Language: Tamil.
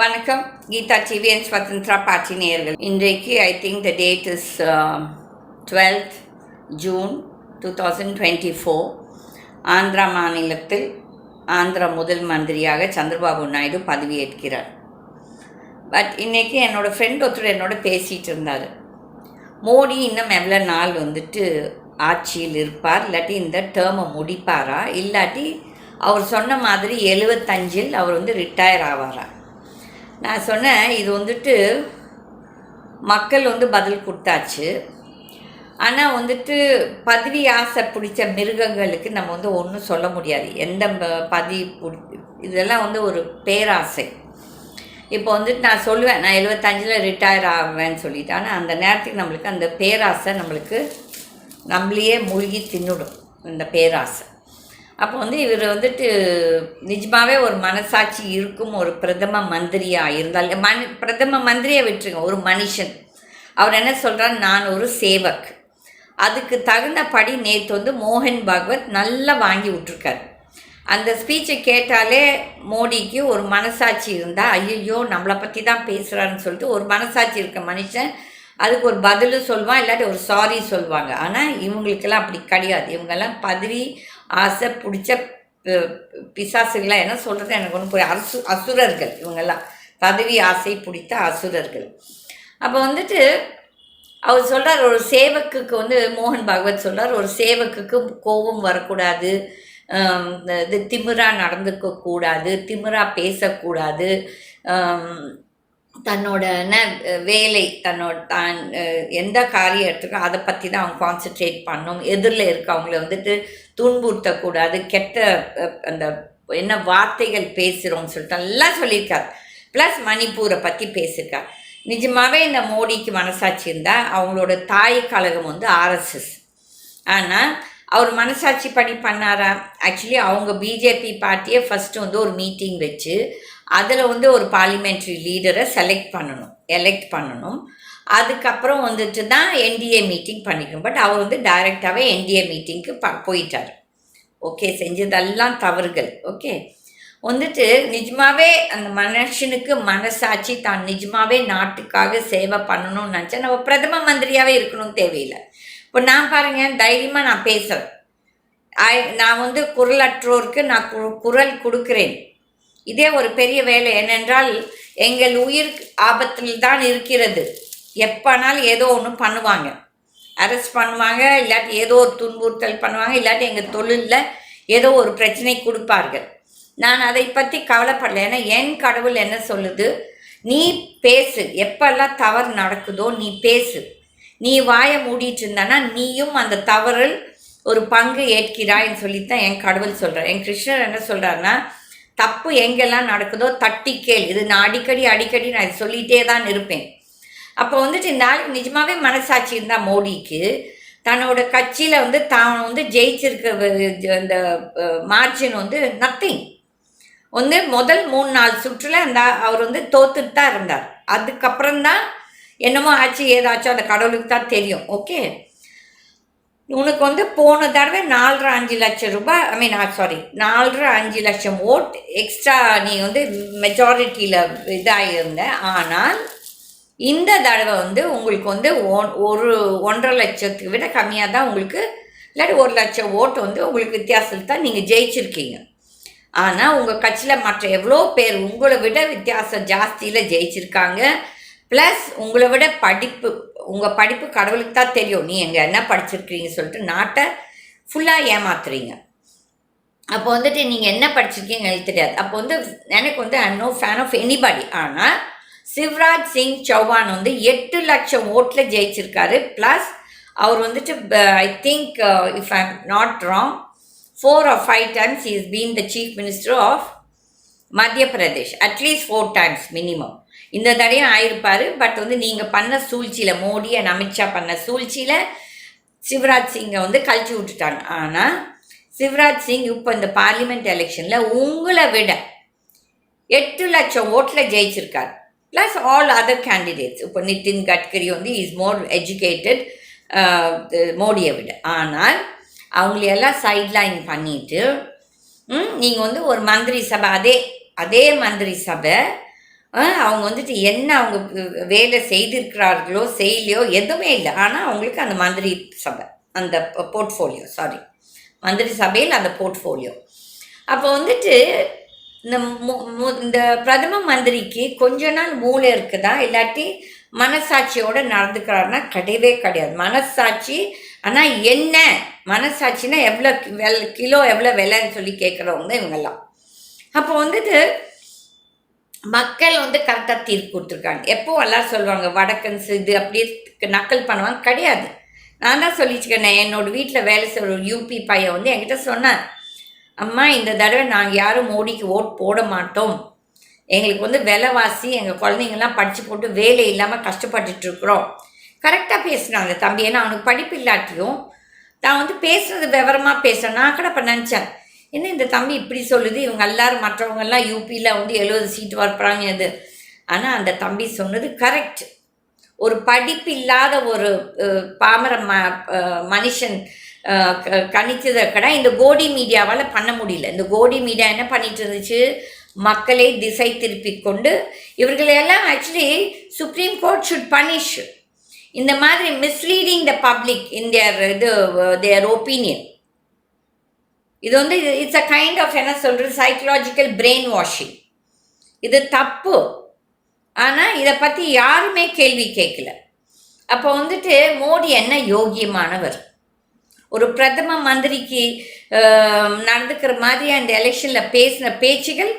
வணக்கம். கீதா டிவிஎன் ஸ்வதந்திரா பாட்டி நேயர்கள். இன்றைக்கு I think the date is twelfth June two thousand twenty four Andhra மாநிலத்தில் ஆந்திரா முதல் மந்திரியாக சந்திரபாபு நாயுடு பதவியேற்கிறார். பட் இன்றைக்கி என்னோடய ஃப்ரெண்ட் ஒருத்தர் என்னோட பேசிகிட்டு இருந்தார். மோடி இன்னும் எவ்வளோ நாள் வந்துட்டு ஆட்சியில் இருப்பார் இல்லாட்டி இந்த டேர்மை முடிப்பாரா? இல்லாட்டி அவர் சொன்ன மாதிரி எழுபத்தஞ்சில் அவர் வந்து ரிட்டையர் ஆவாரா? நான் சொன்னேன் இது வந்துட்டு மக்கள் வந்து பதில் கொடுத்தாச்சு. ஆனால் வந்துட்டு பதவி ஆசை பிடிச்ச மிருகங்களுக்கு நம்ம வந்து ஒன்றும் சொல்ல முடியாது. எந்த ப- பதவி பிடி இதெல்லாம் வந்து ஒரு பேராசை. இப்போ வந்துட்டு நான் சொல்லுவேன் நான் எழுபத்தஞ்சில் ரிட்டையர் ஆவேன்னு சொல்லிட்டு. ஆனால் அந்த நேரத்துக்கு நம்மளுக்கு அந்த பேராசை நம்மளுக்கு நம்மளையே மூழ்கி தின்னுடும் இந்த பேராசை. அப்போ வந்து இவர் வந்துட்டு நிஜமாவே ஒரு மனசாட்சி இருக்கும் ஒரு பிரதம மந்திரியாக இருந்தால் மன் பிரதம மந்திரியை விட்டுருங்க ஒரு மனுஷன். அவர் என்ன சொல்கிறார் நான் ஒரு சேவக். அதுக்கு தகுந்தபடி நேற்று வந்து மோகன் பாகவத் நல்லா வாங்கி விட்ருக்காரு அந்த ஸ்பீச்சை கேட்டாலே மோடிக்கு ஒரு மனசாட்சி இருந்தால் ஐயோ நம்மளை பற்றி தான் பேசுகிறாருன்னு சொல்லிட்டு ஒரு மனசாட்சி இருக்க மனுஷன் அதுக்கு ஒரு பதிலும் சொல்லுவான் இல்லாட்டி ஒரு சாரி சொல்லுவாங்க. ஆனால் இவங்களுக்கெல்லாம் அப்படி கிடையாது. இவங்கெல்லாம் பதவி ஆசை பிடிச்ச பி- என்ன சொல்கிறது எனக்கு ஒன்று போய் அசு அசுரர்கள் இவங்கெல்லாம். பதவி ஆசை பிடித்த அசுரர்கள். அப்போ வந்துட்டு அவர் சொல்கிறார் ஒரு சேவக்குக்கு வந்து மோகன் பாகவத் சொல்கிறார் ஒரு சேவக்குக்கு கோபம் வரக்கூடாது இது திமிரா நடந்துக்க கூடாது திமிரா பேசக்கூடாது தன்னோட வேலை தன்னோட தான் எந்த காரியம் எடுத்துக்கோ அதை பற்றி தான் அவங்க கான்சென்ட்ரேட் பண்ணும். எதிரில் இருக்கவங்கள வந்துட்டு துன்புறுத்தக்கூடாது கெட்ட அந்த என்ன வார்த்தைகள் பேசுகிறோம்னு சொல்லிட்டு எல்லாம் சொல்லியிருக்கார். ப்ளஸ் மணிப்பூரை பற்றி பேசியிருக்கார். நிஜமாகவே இந்த மோடிக்கு மனசாட்சி இருந்தால் அவங்களோட தாய் கழகம் வந்து ஆர்எஸ்எஸ் ஆனால் அவர் மனசாட்சி படி பண்ணாரா? ஆக்சுவலி அவங்க பிஜேபி பார்ட்டியை ஃபஸ்ட்டு வந்து ஒரு மீட்டிங் வச்சு அதில் வந்து ஒரு பார்லிமெண்ட்ரி லீடரை செலக்ட் பண்ணணும் எலெக்ட் பண்ணணும். அதுக்கப்புறம் வந்துட்டு தான் என்டிஏ மீட்டிங் பண்ணிக்கணும். பட் அவர் வந்து டைரெக்டாகவே என்டிஏ மீட்டிங்க்கு ப போயிட்டார். ஓகே செஞ்சதெல்லாம் தவறுகள். ஓகே வந்துட்டு நிஜமாவே அந்த மனுஷனுக்கு மனசாட்சி தான். நிஜமாவே நாட்டுக்காக சேவை பண்ணணும்னு நினச்சா நம்ம பிரதம மந்திரியாகவே இருக்கணும் தேவையில்லை. இப்போ நான் பாருங்க தைரியமாக நான் பேசுகிறேன் நான் வந்து குரலற்றோருக்கு நான் கு- குரல் கொடுக்குறேன். இதே ஒரு பெரிய வேலை என்னென்றால் எங்கள் உயிர் ஆபத்தில் தான் இருக்கிறது. எப்போனாலும் ஏதோ ஒன்று பண்ணுவாங்க. அரெஸ்ட் பண்ணுவாங்க இல்லாட்டி ஏதோ ஒரு துன்புறுத்தல் பண்ணுவாங்க இல்லாட்டி எங்கள் தொழிலில் ஏதோ ஒரு பிரச்சனை கொடுப்பார்கள். நான் அதை பற்றி கவலைப்படலை. ஏன்னா என் கடவுள் என்ன சொல்லுது? நீ பேசு. எப்பெல்லாம் தவறு நடக்குதோ நீ பேசு. நீ வாயை மூடிட்டு இருந்தானா நீயும் அந்த தவறில் ஒரு பங்கு ஏற்கிறாய்ன்னு சொல்லித்தான் என் கடவுள் சொல்கிறார் என் கிருஷ்ணர் என்ன சொல்கிறாருன்னா தப்பு எங்கெல்லாம் நடக்குதோ தட்டி கேள். இது நான் அடிக்கடி அடிக்கடி நான் சொல்லிகிட்டே தான் இருப்பேன். அப்போ வந்துட்டு நாளைக்கு நிஜமாகவே நிஜமாவே மனசாட்சி இருந்தால் மோடிக்கு தன்னோட கட்சியில் வந்து தான் வந்து ஜெயிச்சிருக்க அந்த மார்ஜின் வந்து நத்திங் வந்து முதல் மூணு நாலு சுற்றில் அந்த அவர் வந்து தோத்துட்டு தான் இருந்தார். அதுக்கப்புறம் தான் என்னமோ ஆச்சு ஏதாச்சும் அந்த கடவுளுக்கு தான் தெரியும். ஓகே உனக்கு வந்து போன தடவை நாலரை அஞ்சு லட்சம் ரூபாய் ஐ மீன் சாரி நாலரை அஞ்சு லட்சம் ஓட் எக்ஸ்ட்ரா நீ வந்து மெஜாரிட்டியில் இதாகியிருந்த ஆனால் இந்த தடவை வந்து உங்களுக்கு வந்து ஒன்- ஒரு ஒன்றரை லட்சத்துக்கு விட கம்மியாக தான் உங்களுக்கு இல்லாட்டி ஒரு லட்சம் ஓட்டு வந்து உங்களுக்கு வித்தியாசத்தில் தான் நீங்கள் ஜெயிச்சிருக்கீங்க. ஆனால் உங்கள் கட்சியில் மற்ற எவ்வளோ பேர் உங்களை விட வித்தியாசம் ஜாஸ்தியில் ஜெயிச்சிருக்காங்க. ப்ளஸ் உங்களை விட படிப்பு உங்கள் படிப்பு கடவுளுக்கு தான் தெரியும். நீ எங்கே என்ன படிச்சிருக்கிறீங்க சொல்லிட்டு நாட்டை ஃபுல்லாக ஏமாத்துறீங்க. அப்போ வந்துட்டு நீங்கள் என்ன படிச்சிருக்கீங்க எனக்கு தெரியாது. அப்போ வந்து எனக்கு வந்து I know fan of anybody ஆனால் சிவராஜ் சிங் சௌஹான் வந்து எட்டு லட்சம் ஓட்டில் ஜெயிச்சிருக்காரு. ப்ளஸ் அவர் வந்துட்டு I think if I not wrong four or five times is been the chief minister of Madhya Pradesh at least four times minimum இந்த தடையும் ஆயிருப்பார். பட் வந்து நீங்கள் பண்ண சூழ்ச்சியில் மோடி அண்ட் அமித்ஷா பண்ண சூழ்ச்சியில் சிவராஜ் சிங்கை வந்து கழிச்சு விட்டுட்டாங்க. ஆனால் சிவராஜ் சிங் இப்போ இந்த பார்லிமெண்ட் எலெக்ஷனில் உங்களை விட எட்டு லட்சம் ஓட்டில் ஜெயிச்சிருக்கார். ப்ளஸ் ஆல் அதர் கேண்டிடேட்ஸ் இப்போ நிதின் கட்கரி வந்து இஸ் மோர் எஜுகேட்டட் மோடியை விட. ஆனால் அவங்களையெல்லாம் சைட்லைன் பண்ணிவிட்டு நீங்கள் வந்து ஒரு மந்திரி சபை அதே அதே மந்திரி சபை அவங்க வந்துட்டு என்ன அவங்க வேலை செய்திருக்கிறார்களோ செய்யலையோ எதுவுமே இல்லை. ஆனால் அவங்களுக்கு அந்த மந்திரி சபை அந்த போர்ட்ஃபோலியோ சாரி. மந்திரி சபையில் அந்த போர்ட்ஃபோலியோ. அப்போ வந்துட்டு இந்த மு- மு- இந்த பிரதம மந்திரிக்கு கொஞ்ச நாள் மூளை இருக்குதா? இல்லாட்டி மனசாட்சியோடு நடந்துக்கிறாருன்னா கிடையவே கிடையாது. மனசாட்சி ஆனால் என்ன? மனசாட்சினா எவ்வளோ வெல் கிலோ எவ்வளோ விலைன்னு சொல்லி கேட்குறவங்க தான் இவங்கெல்லாம். அப்போ வந்துட்டு மக்கள் வந்து கரெக்டாக தீர்ப்பு கொடுத்துருக்காங்க. எப்போ எல்லாரும் சொல்லுவாங்க வடக்கன்ஸ் இது அப்படியே நக்கல் பண்ணுவாங்க கிடையாது. நான் தான் சொல்லிச்சுக்கேன் என்னோட வீட்டில் வேலை செய்கிற ஒரு யூபி பையன் வந்து என்கிட்ட சொன்னார் அம்மா இந்த தடவை நாங்கள் யாரும் மோடிக்கு ஓட் போட மாட்டோம். எங்களுக்கு வந்து விலைவாசி எங்கள் குழந்தைங்கள்லாம் படித்து போட்டு வேலை இல்லாமல் கஷ்டப்பட்டுட்டு இருக்கிறோம். கரெக்டாக பேசினாங்க தம்பி. ஏன்னா அவனுக்கு படிப்பு இல்லாட்டியும் தான் வந்து பேசுனது விவரமாக பேசுகிறேன் நான் கூட இப்போ நினச்சேன். என்ன இந்த தம்பி இப்படி சொல்லுது? இவங்க எல்லாரும் மற்றவங்கெல்லாம் யூபியில் வந்து எழுபது சீட்டு வரப்புறாங்க இது. ஆனால் அந்த தம்பி சொன்னது கரெக்ட் ஒரு படிப்பு இல்லாத ஒரு பாமர ம மனுஷன் கணித்ததை க- இந்த கோடி மீடியாவால் பண்ண முடியல. இந்த கோடி மீடியா என்ன பண்ணிட்டு இருந்துச்சு? மக்களை திசை திருப்பி கொண்டு இவர்களையெல்லாம் actually supreme court should punish இந்த மாதிரி மிஸ்லீடிங் த பப்ளிக் இன் தேர் இது தேர் ஒப்பீனியன் இது வந்து இட்ஸ் அ கைண்ட் ஆஃப் என்ன சொல்கிறது சைக்கலாஜிக்கல் பிரெயின் வாஷிங் இது தப்பு. ஆனால் இதை பற்றி யாருமே கேள்வி கேட்கல அப்போ வந்துட்டு மோடி என்ன யோகியமானவர்? ஒரு பிரதம மந்திரிக்கு நடந்துக்கிற மாதிரி அந்த எலெக்ஷனில் பேசின பேச்சுகள்?